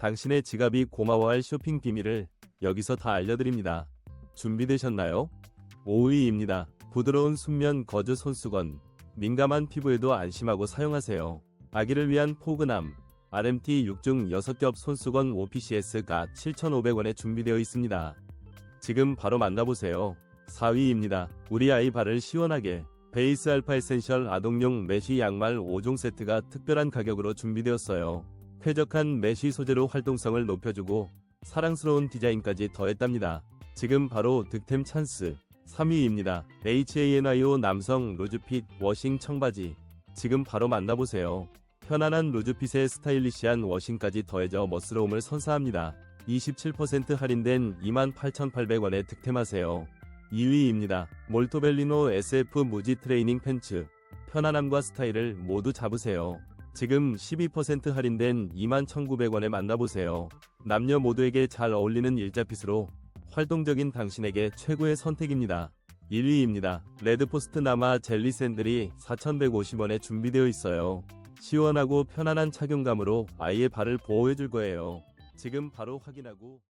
당신의 지갑이 고마워할 쇼핑 비밀을 여기서 다 알려드립니다. 준비되셨나요? 5위입니다. 부드러운 순면 거즈 손수건. 민감한 피부에도 안심하고 사용하세요. 아기를 위한 포근함. RMT 6중 6겹 손수건 OPCS가 7,500원에 준비되어 있습니다. 지금 바로 만나보세요. 4위입니다. 우리 아이 발을 시원하게. 베이스 알파 에센셜 아동용 메쉬 양말 5종 세트가 특별한 가격으로 준비되었어요. 쾌적한 메쉬 소재로 활동성을 높여주고 사랑스러운 디자인까지 더했답니다. 지금 바로 득템 찬스. 3위입니다. HANIO 남성 루즈핏 워싱 청바지. 지금 바로 만나보세요. 편안한 루즈핏에 스타일리시한 워싱까지 더해져 멋스러움을 선사합니다. 27% 할인된 28,800원에 득템하세요. 2위입니다. 몰토벨리노 SF 무지 트레이닝 팬츠. 편안함과 스타일을 모두 잡으세요. 지금 12% 할인된 21,900원에 만나보세요. 남녀 모두에게 잘 어울리는 일자핏으로 활동적인 당신에게 최고의 선택입니다. 1위입니다. 레드포스트 남아 젤리 샌들이 4,150원에 준비되어 있어요. 시원하고 편안한 착용감으로 아이의 발을 보호해줄 거예요. 지금 바로 확인하고